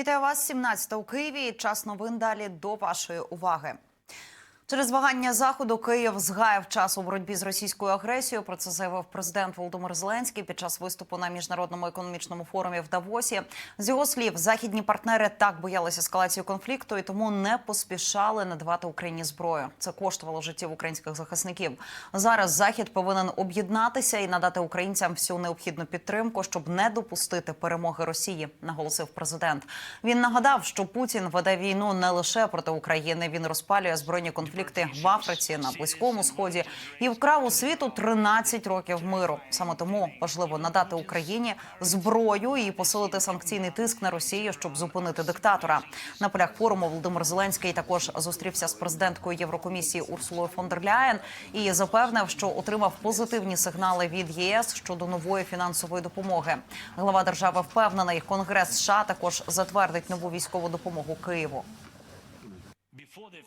Вітаю вас 17 у Києві. Час новин далі до вашої уваги. Через вагання заходу Київ згаяв час у боротьбі з російською агресією. Про це заявив президент Володимир Зеленський під час виступу на міжнародному економічному форумі в Давосі. З його слів, західні партнери так боялися ескалації конфлікту і тому не поспішали надавати Україні зброю. Це коштувало життів українських захисників. Зараз захід повинен об'єднатися і надати українцям всю необхідну підтримку, щоб не допустити перемоги Росії, наголосив президент. Він нагадав, що Путін веде війну не лише проти України. Він розпалює збройні конфлікти в Африці, на близькому сході і вкрав у світу 13 років миру. Саме тому важливо надати Україні зброю і посилити санкційний тиск на Росію, щоб зупинити диктатора. На полях форуму Володимир Зеленський також зустрівся з президенткою Єврокомісії Урсулою фон дер Ляєн і запевнив, що отримав позитивні сигнали від ЄС щодо нової фінансової допомоги. Глава держави впевнений, Конгрес США також затвердить нову військову допомогу Києву.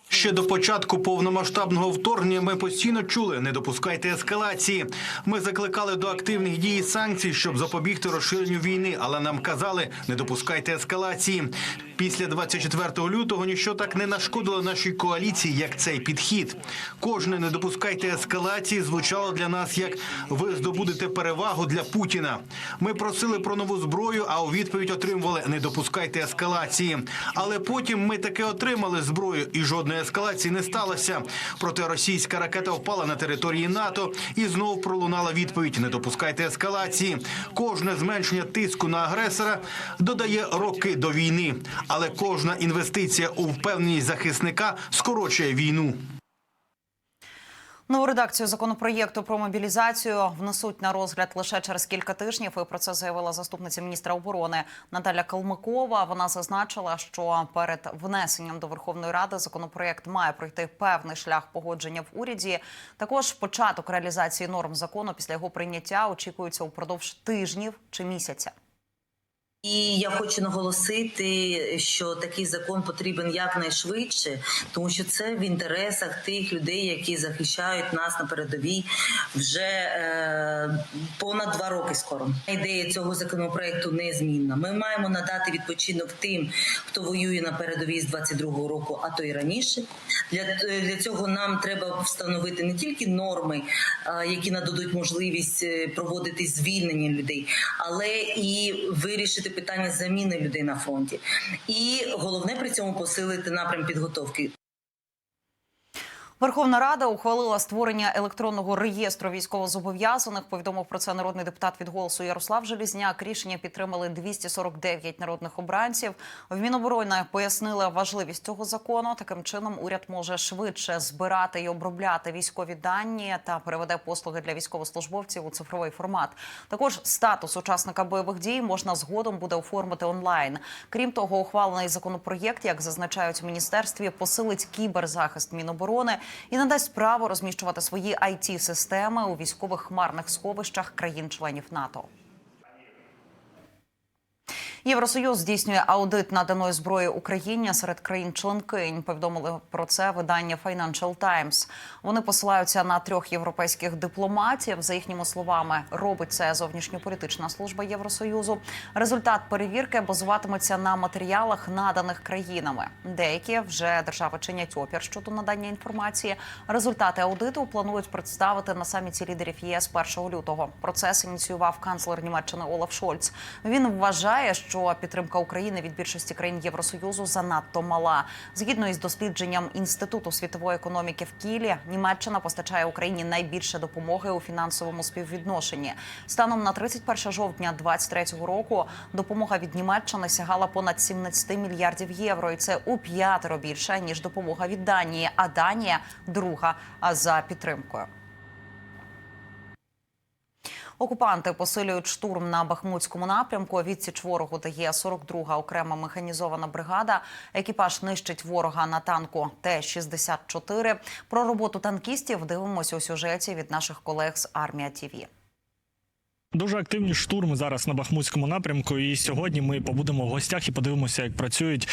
Ще до початку повномасштабного вторгнення ми постійно чули не допускайте ескалації. Ми закликали до активних дій і санкцій, щоб запобігти розширенню війни, але нам казали не допускайте ескалації. Після 24 лютого ніщо так не нашкодило нашій коаліції, як цей підхід. Кожне не допускайте ескалації звучало для нас як ви здобудете перевагу для Путіна. Ми просили про нову зброю, а у відповідь отримували не допускайте ескалації. Але потім ми таки отримали зброю, і жодної ескалації не сталося. Проте російська ракета впала на території НАТО і знов пролунала відповідь: не допускайте ескалації. Кожне зменшення тиску на агресора додає роки до війни, але кожна інвестиція у впевненість захисника скорочує війну. Нову редакцію законопроєкту про мобілізацію внесуть на розгляд лише через кілька тижнів. І про це заявила заступниця міністра оборони Наталя Калмикова. Вона зазначила, що перед внесенням до Верховної Ради законопроєкт має пройти певний шлях погодження в уряді. Також початок реалізації норм закону після його прийняття очікується упродовж тижнів чи місяця. І я хочу наголосити, що такий закон потрібен якнайшвидше, тому що це в інтересах тих людей, які захищають нас на передовій вже е, понад два роки. Скоро ідея цього законопроекту незмінна. Ми маємо надати відпочинок тим, хто воює на передовій з 22-го року, а то й раніше. Для, для цього нам треба встановити не тільки норми, е, які нададуть можливість е, проводити звільнення людей, але і вирішити питання заміни людей на фронті. І головне при цьому посилити напрям підготовки. Верховна Рада ухвалила створення електронного реєстру військовозобов'язаних. Повідомив про це народний депутат від голосу Ярослав Желізняк. Рішення підтримали 249 народних обранців. В Міноборони пояснили важливість цього закону. Таким чином уряд може швидше збирати і обробляти військові дані та переведе послуги для військовослужбовців у цифровий формат. Також статус учасника бойових дій можна згодом буде оформити онлайн. Крім того, ухвалений законопроєкт, як зазначають в міністерстві, посилить кіберзахист Міноборони і надасть право розміщувати свої it системи у військових хмарних сховищах країн-членів НАТО. Євросоюз здійснює аудит наданої зброї Україні серед країн-членкинь. Повідомили про це видання Financial Times. Вони посилаються на трьох європейських дипломатів. За їхніми словами, робить це зовнішньополітична служба Євросоюзу. Результат перевірки базуватиметься на матеріалах, наданих країнами. Деякі вже держави чинять опір щодо надання інформації. Результати аудиту планують представити на саміті лідерів ЄС 1 лютого. Процес ініціював канцлер Німеччини Олаф Шольц. Він вважає, що що підтримка України від більшості країн Євросоюзу занадто мала. Згідно із дослідженням інституту світової економіки в Кілі, Німеччина постачає Україні найбільше допомоги у фінансовому співвідношенні. Станом на 31 жовтня 2023 року допомога від Німеччини сягала понад 17 мільярдів євро, і це у п'ятеро більше ніж допомога від Данії. А Данія друга за підтримкою. Окупанти посилюють штурм на Бахмутському напрямку. Відсіч ворогу дає 42-га окрема механізована бригада. Екіпаж нищить ворога на танку Т-64. Про роботу танкістів дивимося у сюжеті від наших колег з Армія ТІВІ. Дуже активні штурми зараз на Бахмутському напрямку. І сьогодні ми побудемо в гостях і подивимося, як працюють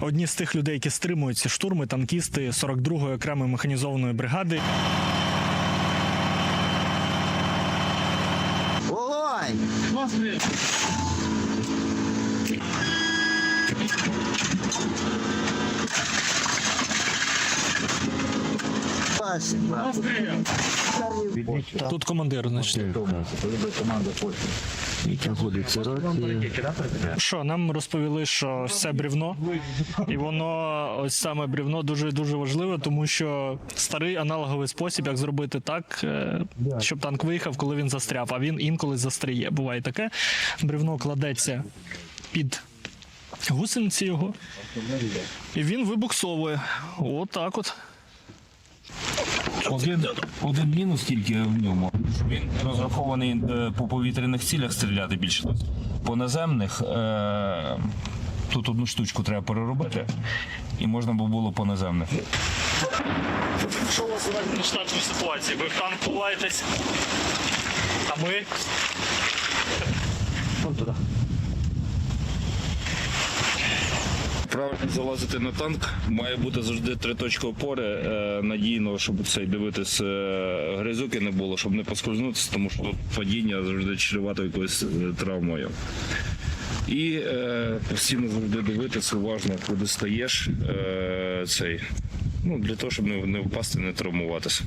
одні з тих людей, які стримують ці штурми, танкісти 42-ї окремої механізованої бригади. Тут командир значить. Команда Польщі. Що нам розповіли, що це брівно, і воно ось саме брівно дуже дуже важливе, тому що старий аналоговий спосіб, як зробити так, е, щоб танк виїхав, коли він застряв. А він інколи застряє. Буває таке. Брівно кладеться під гусениці його, і він вибуксовує. Отак от. Один, один мінус тільки в ньому. Він розрахований е, по повітряних цілях стріляти більше. По наземних е, тут одну штучку треба переробити, і можна було по наземних. Що у вас в штатній ситуації? Ви в танк ховаєтесь, а ми. Вон туди. Правильно залазити на танк має бути завжди три точки опори е, надійно, щоб цей дивитись е, грязюки не було, щоб не поскользнутися, тому що падіння завжди чревато якоюсь е, травмою. І е, постійно завжди дивитися уважно, куди стаєш е, цей. Ну, для того, щоб не, не впасти, не травмуватися.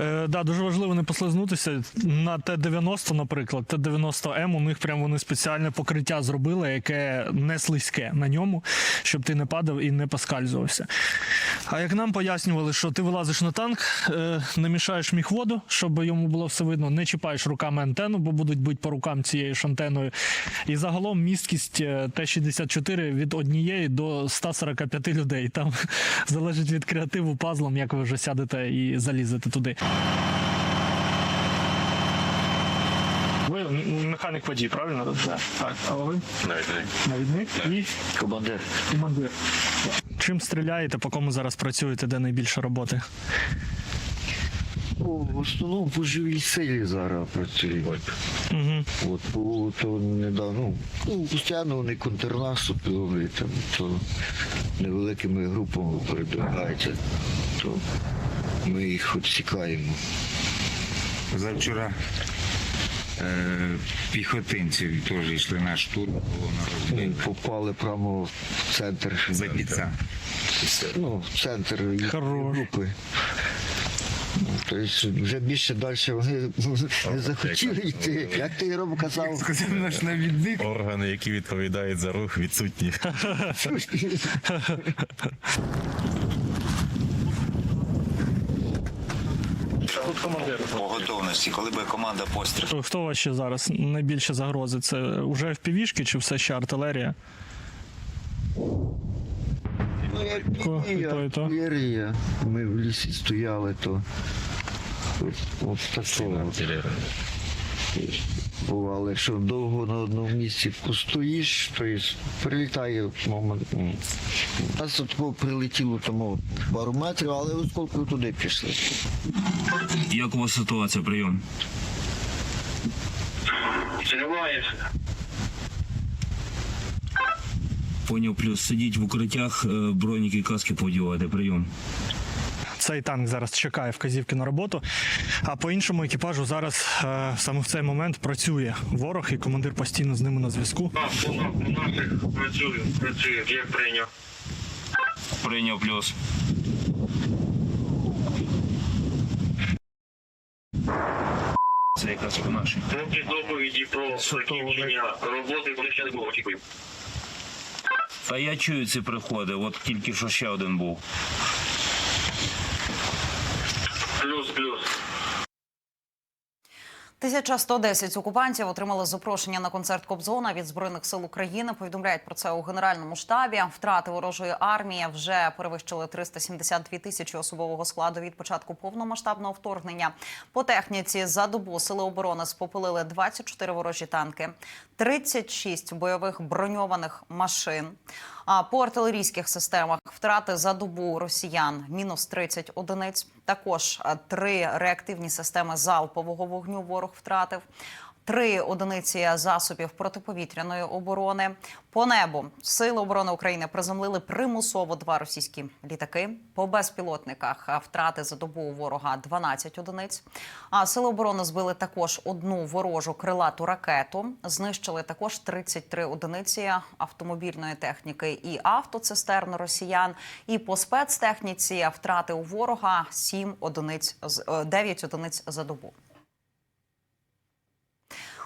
Е, да, дуже важливо не послизнутися. На Т-90, наприклад, Т-90М, у них прям вони спеціальне покриття зробили, яке не слизьке на ньому, щоб ти не падав і не поскальзувався. А як нам пояснювали, що ти вилазиш на танк, е, не мішаєш міхводу, щоб йому було все видно, не чіпаєш руками антенну, бо будуть бити по рукам цією ж антеною. І загалом місткість е, Т-64 від однієї до 145 людей. Там залежить від креативу пазлом, як ви вже сядете і залізете туди. Ви механік водій, правильно? Так. А ви? Навідник. Навідник і Командир. командир. Чим стріляєте, по кому зараз працюєте, де найбільше роботи? Ну, в основному по живій силі зараз працюють. Угу. От, по, то недавно, ну, постійно вони контрнаступи, там, то невеликими групами передвигаються, то ми їх відсікаємо. Завчора е, піхотинці теж йшли на штурм, було на попали прямо в центр. Забійця. Ну, в центр Хорош. групи. Тобто вже більше далі вони не захотіли йти. Як ти Ром казав? Сказав наш навідник. Органи, які відповідають за рух, відсутні. Командир. по готовності, коли би команда постріл. Хто у вас ще зараз найбільше загрози? Це вже Півішки чи все ще артилерія? Ну, Ко- і і то, і то. артилерія. Ми в лісі стояли, то от, от такого. Бувало, якщо довго на одному місці постоїш, то є прилітає момент. У нас от прилетіло тому пару метрів, але осколки туди пішли. Як у вас ситуація, прийом? Поняв, плюс сидіть в укриттях, е, броніки, каски подівати, прийом. Цей танк зараз чекає вказівки на роботу. А по іншому екіпажу зараз е, саме в цей момент працює ворог, і командир постійно з ними на зв'язку. Працюю, працюю, як прийняв. Прийняв плюс. Це якраз по нашій. Поки доповіді про закінчення роботи не було. Та я чую ці приходи, от тільки що ще один був. Плюс, плюс. 1110 окупантів отримали запрошення на концерт Кобзона від збройних сил України. Повідомляють про це у генеральному штабі. Втрати ворожої армії вже перевищили 372 тисячі особового складу від початку повномасштабного вторгнення. По техніці за добу сили оборони спопилили 24 ворожі танки, 36 бойових броньованих машин. А по артилерійських системах втрати за добу росіян мінус 30 одиниць. Також е, три реактивні системи залпового вогню ворог втратив. Три одиниці засобів протиповітряної оборони. По небу сили оборони України приземлили примусово два російські літаки. По безпілотниках втрати за добу у ворога 12 одиниць. А сили оборони збили також одну ворожу крилату ракету. Знищили також 33 одиниці автомобільної техніки і автоцистерн росіян. І по спецтехніці втрати у ворога 7 одиниць з- е, 9 одиниць за добу.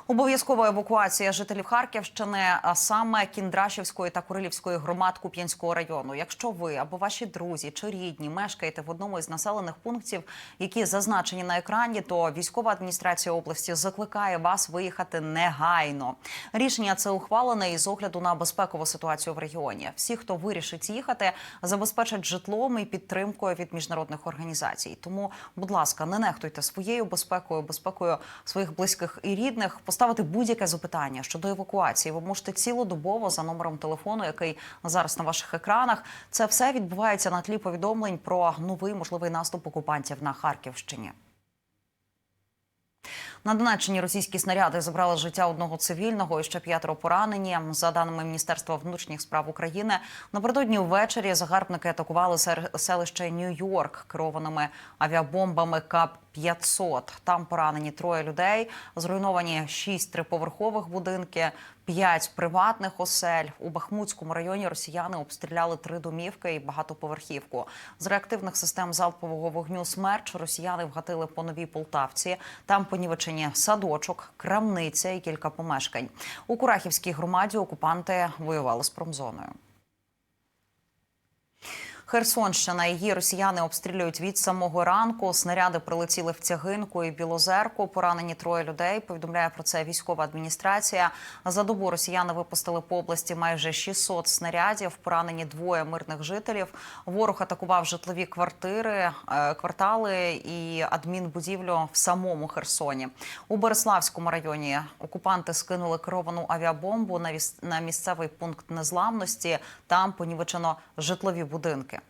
Обов'язкова евакуація жителів Харківщини, а саме Кіндрашівської та Курилівської громад Куп'янського району. Якщо ви або ваші друзі чи рідні мешкаєте в одному із населених пунктів, які зазначені на екрані, то військова адміністрація області закликає вас виїхати негайно. Рішення це ухвалене із огляду на безпекову ситуацію в регіоні. Всі, хто вирішить їхати, забезпечать житлом і підтримкою від міжнародних організацій. Тому, будь ласка, не нехтуйте своєю безпекою, безпекою своїх близьких і рідних. Поставити будь-яке запитання щодо евакуації. Ви можете цілодобово за номером телефону, який зараз на ваших екранах. Це все відбувається на тлі повідомлень про новий можливий наступ окупантів на Харківщині. На Донеччині російські снаряди забрали життя одного цивільного і ще п'ятеро поранені. За даними Міністерства внутрішніх справ України, напередодні ввечері загарбники атакували селище Нью-Йорк керованими авіабомбами КАП 500 Там поранені троє людей, зруйновані шість триповерхових будинки, п'ять приватних осель. У Бахмутському районі росіяни обстріляли три домівки і багатоповерхівку. З реактивних систем залпового вогню «Смерч» росіяни вгатили по новій Полтавці. Там понівечені садочок, крамниця і кілька помешкань. У Курахівській громаді окупанти воювали з промзоною. Херсонщина її росіяни обстрілюють від самого ранку. Снаряди прилетіли в Цягинку і Білозерку. Поранені троє людей. Повідомляє про це військова адміністрація. За добу росіяни випустили по області майже 600 снарядів. Поранені двоє мирних жителів. Ворог атакував житлові квартири, е, квартали і адмінбудівлю в самому Херсоні. У Береславському районі окупанти скинули керовану авіабомбу на місцевий пункт незламності. Там понівечено житлові будинки.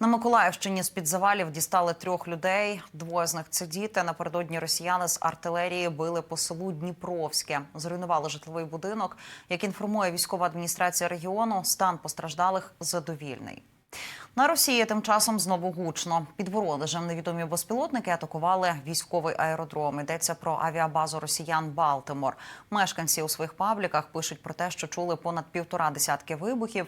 На Миколаївщині з під завалів дістали трьох людей. Двоє з них це діти. Напередодні росіяни з артилерії били по селу Дніпровське. Зруйнували житловий будинок. Як інформує військова адміністрація регіону, стан постраждалих задовільний. На Росії тим часом знову гучно. Під Воронежем невідомі безпілотники атакували військовий аеродром. Йдеться про авіабазу росіян Балтимор. Мешканці у своїх пабліках пишуть про те, що чули понад півтора десятки вибухів.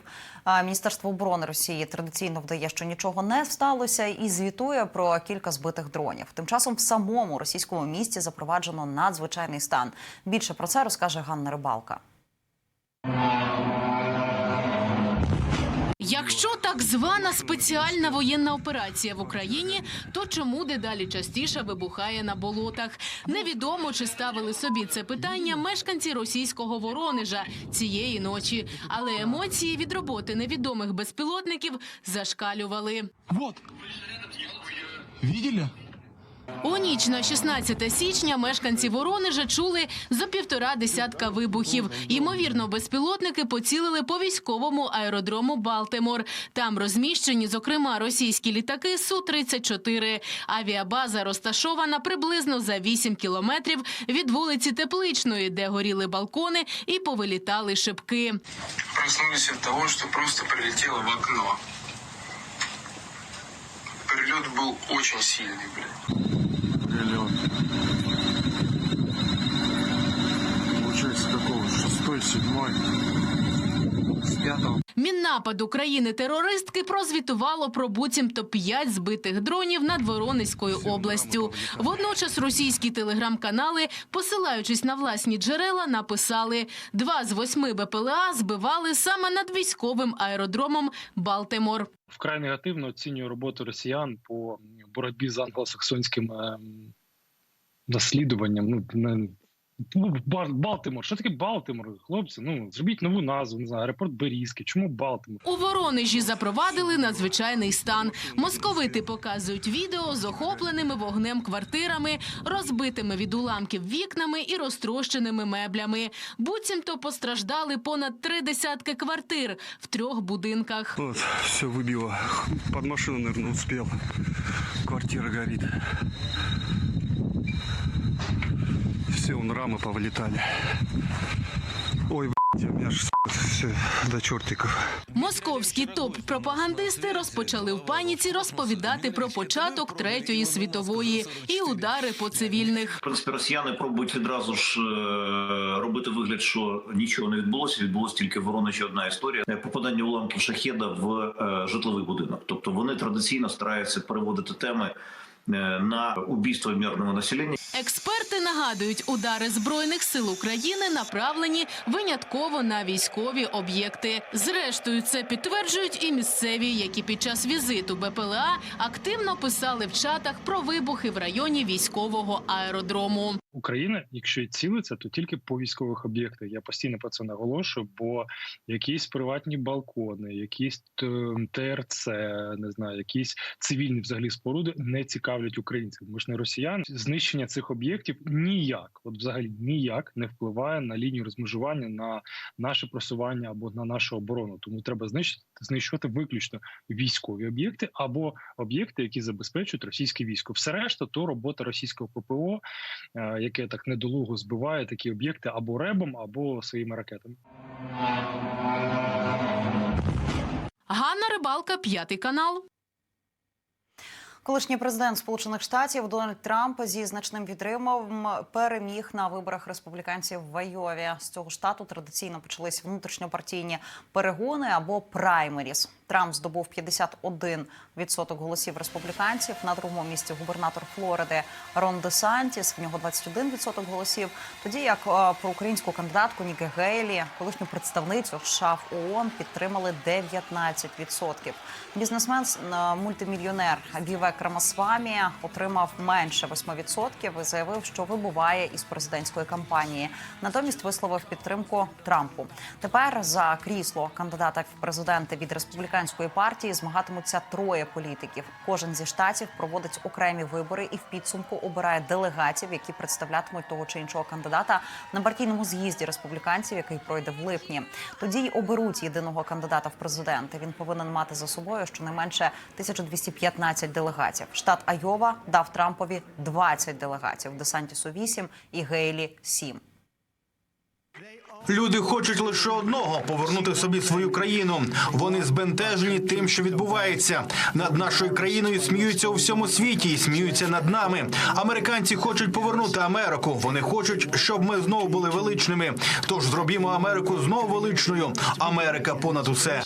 Міністерство оборони Росії традиційно вдає, що нічого не сталося, і звітує про кілька збитих дронів. Тим часом в самому російському місті запроваджено надзвичайний стан. Більше про це розкаже Ганна Рибалка. Якщо так звана спеціальна воєнна операція в Україні, то чому дедалі частіше вибухає на болотах? Невідомо чи ставили собі це питання мешканці російського Воронежа цієї ночі, але емоції від роботи невідомих безпілотників зашкалювали. Вот. Видели? У ніч на 16 січня мешканці Воронежа чули за півтора десятка вибухів. Ймовірно, безпілотники поцілили по військовому аеродрому Балтимор. Там розміщені, зокрема, російські літаки Су-34. Авіабаза розташована приблизно за 8 кілометрів від вулиці Тепличної, де горіли балкони і повилітали шибки. Проснулись от того, что просто прилетело в окно. Прилет был очень сильный, блядь. Прилет. Получается какого? Шестой, седьмой. С пятого. Міннапад країни-терористки прозвітувало про буцімто п'ять збитих дронів над Воронезькою областю. Водночас російські телеграм-канали, посилаючись на власні джерела, написали два з восьми БПЛА збивали саме над військовим аеродромом Балтимор. вкрай негативно оцінюю роботу росіян по боротьбі з англосаксонським ем, наслідуванням. Ну, не, ну, Балтимор. Що таке Балтимор? Хлопці, ну зробіть нову назву, не знаю, аеропорт Берізки. Чому Балтимор? У Воронежі запровадили надзвичайний стан. Московити показують відео з охопленими вогнем квартирами, розбитими від уламків вікнами і розтрощеними меблями. Буцімто постраждали понад три десятки квартир в трьох будинках. Вот, все выбило. Под машину, наверное, успел квартира горит. Все, он рамы повылетали. Ой, ж до чертиков. Московські топ-пропагандисти розпочали в паніці розповідати про початок третьої світової і удари по цивільних. В принципі, росіяни пробують відразу ж е, робити вигляд, що нічого не відбулося. Відбулося тільки в Воронежі одна історія Е, попадання уламків шахеда в е, житловий будинок. Тобто вони традиційно стараються переводити теми на убійство мирного населення. Експерти нагадують, удари збройних сил України направлені винятково на військові об'єкти. Зрештою, це підтверджують і місцеві, які під час візиту БПЛА активно писали в чатах про вибухи в районі військового аеродрому. Україна, якщо і цілиться, то тільки по військових об'єктах. Я постійно про це наголошую, бо якісь приватні балкони, якісь т- ТРЦ, не знаю, якісь цивільні взагалі споруди не цікавлять українців. Ми ж не росіяни. Знищення цих об'єктів ніяк, от взагалі ніяк не впливає на лінію розмежування, на наше просування або на нашу оборону. Тому треба знищити знищувати виключно військові об'єкти або об'єкти, які забезпечують російське військо. Все решта то робота російського ППО, е, яке так недолуго збиває такі об'єкти або ребом, або своїми ракетами. Ганна Рибалка, п'ятий канал. Колишній президент Сполучених Штатів Дональд Трамп зі значним відривом переміг на виборах республіканців в Айові. З цього штату традиційно почались внутрішньопартійні перегони або праймеріс. Трамп здобув 51% голосів республіканців. На другому місці губернатор Флориди Рон Де Сантіс. В нього 21% голосів. Тоді як е, проукраїнську кандидатку Ніки Гейлі, колишню представницю США в ООН, підтримали 19%. Бізнесмен е, мультимільйонер Вівек Рамасвамі отримав менше 8% і заявив, що вибуває із президентської кампанії. Натомість висловив підтримку Трампу. Тепер за крісло кандидата в президенти від республіканської партії змагатимуться троє політиків. Кожен зі штатів проводить окремі вибори і в підсумку обирає делегатів, які представлятимуть того чи іншого кандидата на партійному з'їзді республіканців, який пройде в липні. Тоді й оберуть єдиного кандидата в президенти. Він повинен мати за собою щонайменше 1215 делегатів. Штат Айова дав Трампові 20 делегатів, Десантісу 8 і Гейлі 7. Люди хочуть лише одного повернути собі свою країну. Вони збентежені тим, що відбувається над нашою країною. Сміються у всьому світі і сміються над нами. Американці хочуть повернути Америку. Вони хочуть, щоб ми знову були величними. Тож зробімо Америку знову величною. Америка понад усе.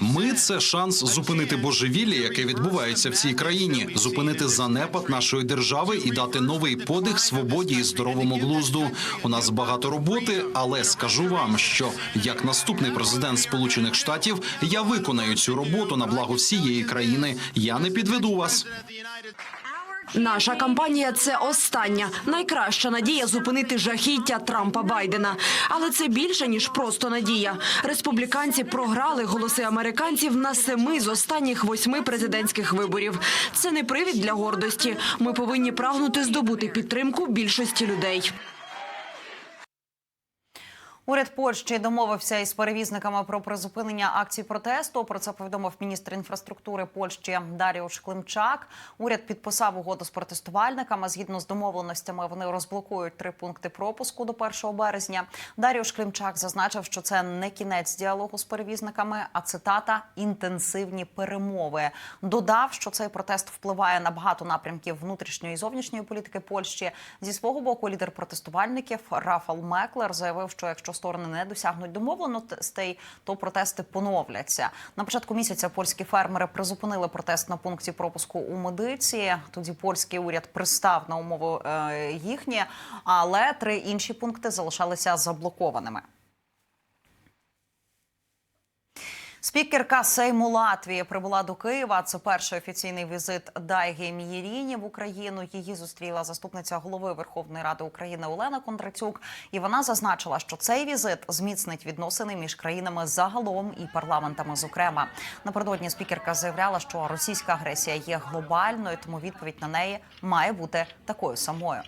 Ми це шанс зупинити божевілля, яке відбувається в цій країні, зупинити занепад нашої держави і дати новий подих свободі і здоровому глузду. У нас багато роботи, але скажу вам, що як наступний президент Сполучених Штатів я виконаю цю роботу на благо всієї країни. Я не підведу вас. Наша кампанія це остання найкраща надія зупинити жахіття Трампа Байдена. Але це більше ніж просто надія. Республіканці програли голоси американців на семи з останніх восьми президентських виборів. Це не привід для гордості. Ми повинні прагнути здобути підтримку більшості людей. Уряд Польщі домовився із перевізниками про призупинення акцій протесту. Про це повідомив міністр інфраструктури Польщі Даріуш Климчак. Уряд підписав угоду з протестувальниками. Згідно з домовленостями, вони розблокують три пункти пропуску до 1 березня. Даріуш Климчак зазначив, що це не кінець діалогу з перевізниками, а цитата інтенсивні перемови. Додав, що цей протест впливає на багато напрямків внутрішньої і зовнішньої політики Польщі. Зі свого боку, лідер протестувальників Рафал Меклер заявив, що якщо сторони не досягнуть домовленостей, то протести поновляться. На початку місяця польські фермери призупинили протест на пункті пропуску у медиці. Тоді польський уряд пристав на умови е, їхні, але три інші пункти залишалися заблокованими. Спікерка Сейму Латвії прибула до Києва. Це перший офіційний візит Дайги Мієріні в Україну. Її зустріла заступниця голови Верховної Ради України Олена Кондратюк. І вона зазначила, що цей візит зміцнить відносини між країнами загалом і парламентами. Зокрема, напередодні спікерка заявляла, що російська агресія є глобальною, тому відповідь на неї має бути такою самою.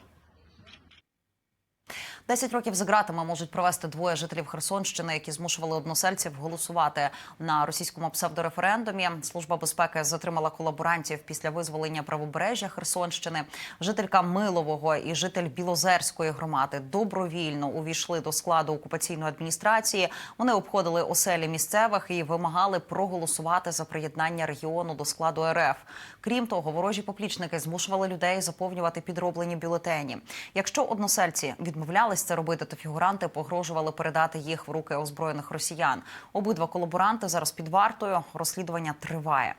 Десять років за ґратами можуть провести двоє жителів Херсонщини, які змушували односельців голосувати на російському псевдореферендумі. Служба безпеки затримала колаборантів після визволення правобережжя Херсонщини. Жителька Милового і житель Білозерської громади добровільно увійшли до складу окупаційної адміністрації. Вони обходили оселі місцевих і вимагали проголосувати за приєднання регіону до складу РФ. Крім того, ворожі поплічники змушували людей заповнювати підроблені бюлетені. Якщо односельці відмовлялись це робити, то фігуранти погрожували передати їх в руки озброєних росіян. Обидва колаборанти зараз під вартою. Розслідування триває.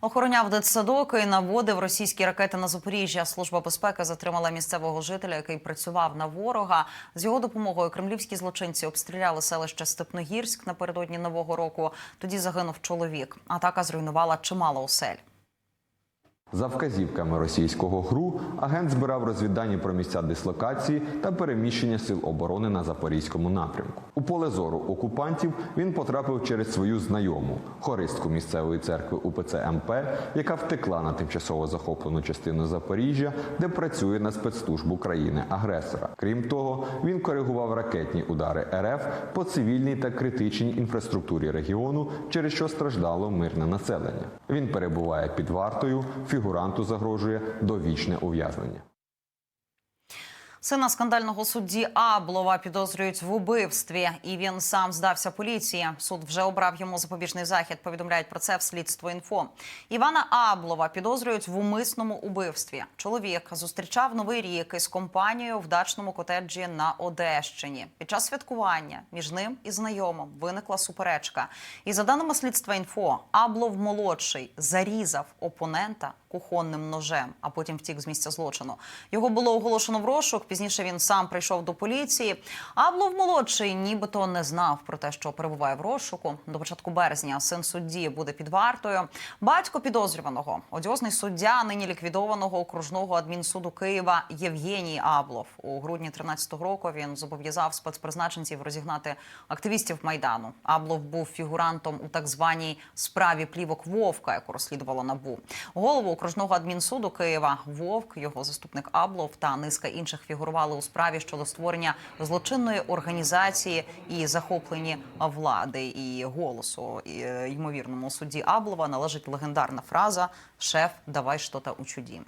Охороняв дитсадок і наводив російські ракети на Запоріжжя. Служба безпеки затримала місцевого жителя, який працював на ворога. З його допомогою кремлівські злочинці обстріляли селище Степногірськ напередодні нового року. Тоді загинув чоловік. Атака зруйнувала чимало осель. За вказівками російського ГРУ агент збирав розвіддані про місця дислокації та переміщення сил оборони на запорізькому напрямку. У поле зору окупантів він потрапив через свою знайому хористку місцевої церкви УПЦ МП, яка втекла на тимчасово захоплену частину Запоріжжя, де працює на спецслужбу країни-агресора. Крім того, він коригував ракетні удари РФ по цивільній та критичній інфраструктурі регіону, через що страждало мирне населення. Він перебуває під вартою. Фігуранту загрожує довічне ув'язнення. Сина скандального судді Аблова підозрюють в убивстві, і він сам здався поліції. Суд вже обрав йому запобіжний захід. Повідомляють про це в слідство інфо. Івана Аблова підозрюють в умисному убивстві. Чоловік зустрічав новий рік із компанією в дачному котеджі на Одещині. Під час святкування між ним і знайомим виникла суперечка. І за даними слідства інфо, Аблов молодший зарізав опонента кухонним ножем, а потім втік з місця злочину. Його було оголошено в розшук. Пізніше він сам прийшов до поліції. Аблов молодший нібито не знав про те, що перебуває в розшуку. До початку березня син судді буде під вартою. Батько підозрюваного, одіозний суддя нині ліквідованого окружного адмінсуду Києва Євгеній Аблов. У грудні 13-го року він зобов'язав спецпризначенців розігнати активістів майдану. Аблов був фігурантом у так званій справі плівок Вовка, яку розслідувала набу. Голову окружного адмінсуду Києва Вовк, його заступник Аблов та низка інших фігурували у справі щодо створення злочинної організації і захоплені влади і голосу. І, е, ймовірному судді Аблова належить легендарна фраза Шеф, давай що-то учудім.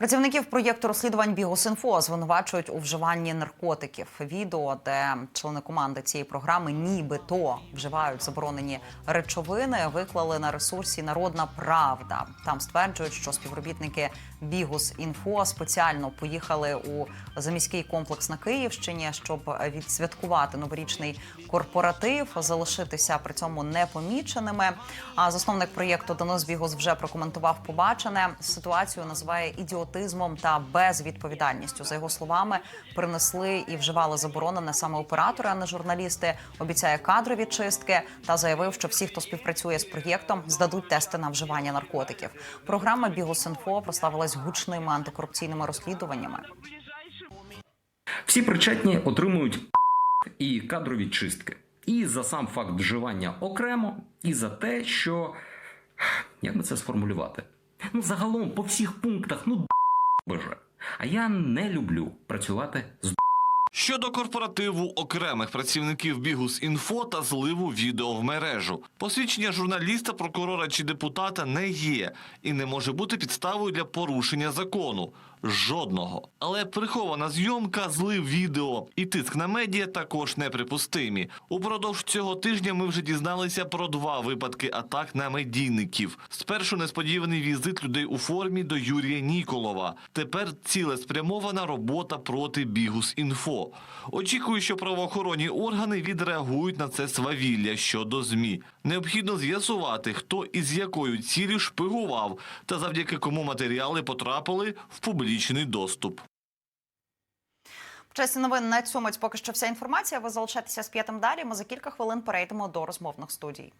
Працівників проєкту розслідувань Бігосінфо звинувачують у вживанні наркотиків. Відео, де члени команди цієї програми нібито вживають заборонені речовини, виклали на ресурсі Народна Правда. Там стверджують, що співробітники Бігус.Інфо спеціально поїхали у заміський комплекс на Київщині, щоб відсвяткувати новорічний корпоратив, залишитися при цьому непоміченими. А засновник проєкту Денис Бігус вже прокоментував побачене. Ситуацію називає ідіотизмом та безвідповідальністю. За його словами, принесли і вживали заборонене саме оператори, а не журналісти. Обіцяє кадрові чистки та заявив, що всі, хто співпрацює з проєктом, здадуть тести на вживання наркотиків. Програма Бігус.Інфо прославилась гучними антикорупційними розслідуваннями. Всі причетні отримують і кадрові чистки. І за сам факт вживання окремо, і за те, що як би це сформулювати? Ну, загалом по всіх пунктах, ну боже. А я не люблю працювати з Щодо корпоративу окремих працівників Бігус.Інфо та зливу відео в мережу. Посвідчення журналіста, прокурора чи депутата не є і не може бути підставою для порушення закону. Жодного. Але прихована зйомка, злив відео і тиск на медіа також неприпустимі. Упродовж цього тижня ми вже дізналися про два випадки атак на медійників. Спершу несподіваний візит людей у формі до Юрія Ніколова. Тепер цілеспрямована робота проти Бігус.Інфо. Очікую, що правоохоронні органи відреагують на це свавілля щодо змі. Необхідно з'ясувати, хто і з якою цілі шпигував, та завдяки кому матеріали потрапили в публічний доступ. В часі новин на цьому поки що вся інформація. Ви залишайтеся з п'ятим далі. Ми за кілька хвилин перейдемо до розмовних студій.